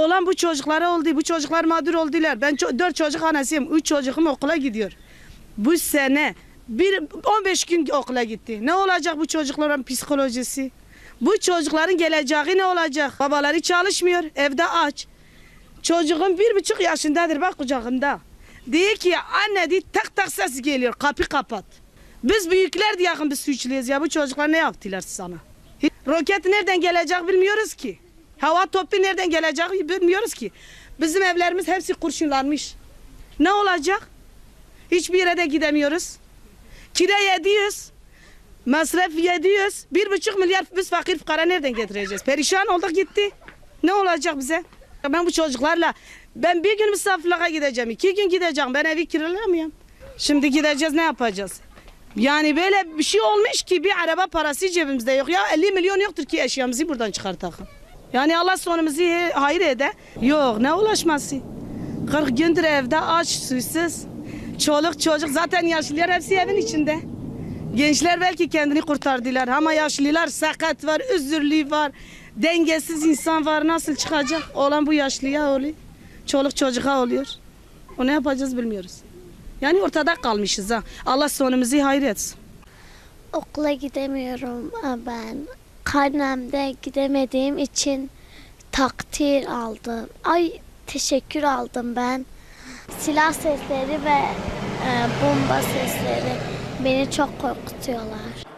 Olan bu çocuklara oldu. Bu çocuklar mağdur oldular. Ben ço- dört çocuk annesiyim. Üç çocuğum okula gidiyor. Bu sene bir 15 gün okula gitti. Ne olacak bu çocukların psikolojisi? Bu çocukların geleceği ne olacak? Babaları çalışmıyor, evde aç. Çocuğum bir buçuk yaşındadır bak kucağımda. Diyor ki anne diye tak tak ses geliyor kapı kapat. Biz büyükler diye yakın biz suçluyuz ya bu çocuklar ne yaptılar sana? Roket nereden gelecek bilmiyoruz ki. Hava topu nereden gelecek bilmiyoruz ki. Bizim evlerimiz hepsi kurşunlanmış. Ne olacak? Hiçbir yere de gidemiyoruz. Kira yediyoruz. Masraf yediyoruz. Bir buçuk milyar biz fakir fukara nereden getireceğiz? Perişan olduk gitti. Ne olacak bize? Ben bu çocuklarla ben bir gün misafirliğe gideceğim. iki gün gideceğim. Ben evi kiralamıyorum. Şimdi gideceğiz ne yapacağız? Yani böyle bir şey olmuş ki bir araba parası cebimizde yok. Ya 50 milyon yoktur ki eşyamızı buradan çıkartalım. Yani Allah sonumuzu hayır ede. Yok ne ulaşması? 40 gündür evde aç susuz. Çoluk çocuk zaten yaşlılar hepsi evin içinde. Gençler belki kendini kurtardılar ama yaşlılar sakat var, özürlü var, dengesiz insan var. Nasıl çıkacak? Olan bu yaşlıya oluyor. Çoluk çocuğa oluyor. O ne yapacağız bilmiyoruz. Yani ortada kalmışız ha. Allah sonumuzu hayır etsin. Okula gidemiyorum ben. Karnemde gidemediğim için takdir aldım. Ay teşekkür aldım ben. Silah sesleri ve e, bomba sesleri beni çok korkutuyorlar.